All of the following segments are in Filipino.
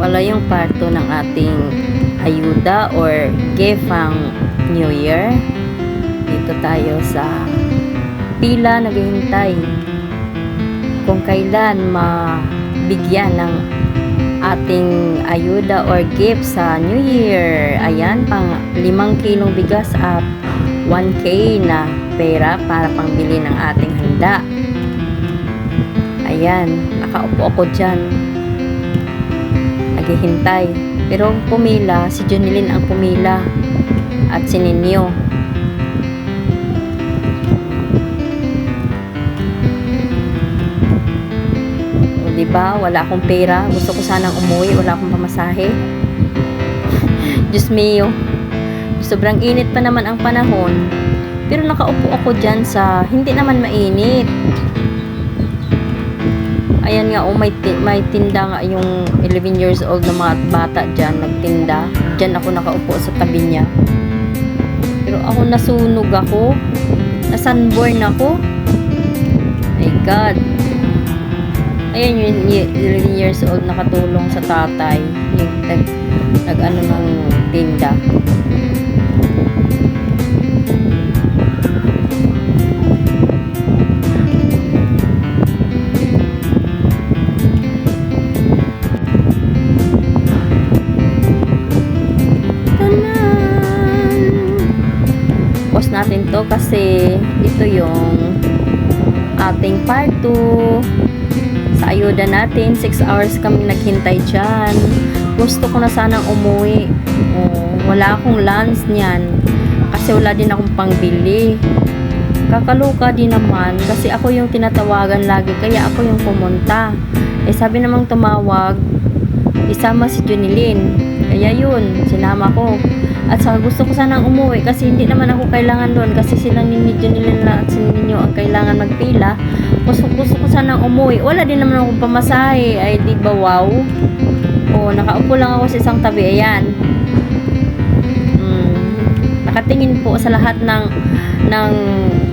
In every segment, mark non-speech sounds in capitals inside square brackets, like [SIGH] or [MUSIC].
pala yung parto ng ating ayuda or gift ang New Year. Dito tayo sa pila naghihintay kung kailan mabigyan ng ating ayuda or gift sa New Year. Ayan, pang limang kilong bigas at 1K na pera para pangbili ng ating handa. Ayan, nakaupo ako dyan. Naghihintay. Pero ang pumila, si Junilin ang pumila. At si Ninyo. O, diba? Wala akong pera. Gusto ko sanang umuwi. Wala akong pamasahe. [LAUGHS] Diyos mio. Sobrang init pa naman ang panahon. Pero nakaupo ako dyan sa hindi naman mainit. Ayan nga, oh, may, may tinda nga yung 11 years old na mga bata dyan, nagtinda. Dyan ako nakaupo sa tabi niya. Pero ako nasunog ako. Nasunburn ako. My God. Ayan yung y- 11 years old nakatulong sa tatay. Yung nag, nag ano ng tinda. Post natin to kasi ito yung ating part 2 sa ayuda natin 6 hours kami naghintay dyan. Gusto ko na sanang umuwi. Oh, wala akong lunch niyan kasi wala din akong pangbili. Kakaluka din naman kasi ako yung tinatawagan lagi kaya ako yung pumunta. Eh sabi namang tumawag isama si Junilin. Kaya yun sinama ko at saka gusto ko sanang umuwi kasi hindi naman ako kailangan doon kasi silang ni Junilin lang at Ninyo ang kailangan magpila. Gusto, gusto ko sanang umuwi. Wala din naman akong pamasahe. Ay di ba wow? Oh nakaupo lang ako sa isang tabi. Ayan. Mm, nakatingin po sa lahat ng ng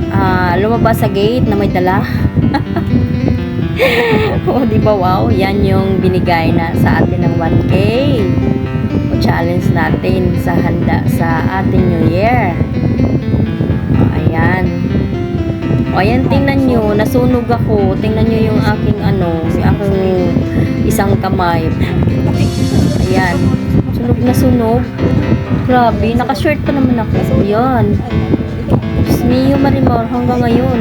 ah, lumabas sa gate na may dala. [LAUGHS] Oh di ba wow? Yan yung binigay na sa atin ng 1K o challenge natin sa handa sa ating New Year. Oh, ayan. O ayan tingnan nyo. Nasunog ako. Tingnan nyo yung aking ano yung aking isang kamay. Ayan. Sunog na sunog. Grabe nakashort pa naman ako. Yan Diyos mio Marimar hanggang ngayon.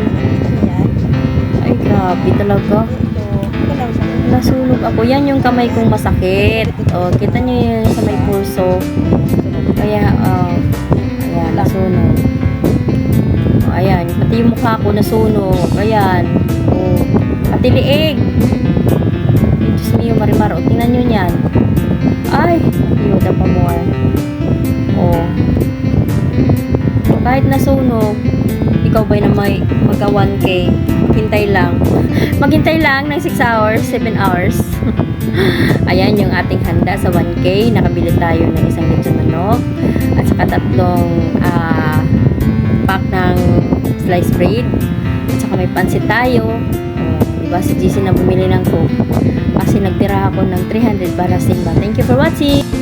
Ay grabe talaga nasunog ako. Yan yung kamay kong masakit. O kita nyo yun sa may pulso kaya uh, ayan nasunog. O, ayan pati yung mukha ko nasunog. Ayan. O, pati liig. Diyos mio Marimar. O tingnan nyo yan ay yuda pa more o kahit nasunog ikaw ba'y na may magka 1k hintay lang. Maghintay lang ng 6 hours 7 hours. [LAUGHS] Ayan yung ating handa sa 1k nakabili tayo ng isang lechon manok at saka tatlong ah, pack ng sliced bread. At saka may pansit tayo. Oh, diba si GC na bumili ng coke? Kasi nagtira ako ng 300 para simba. Thank you for watching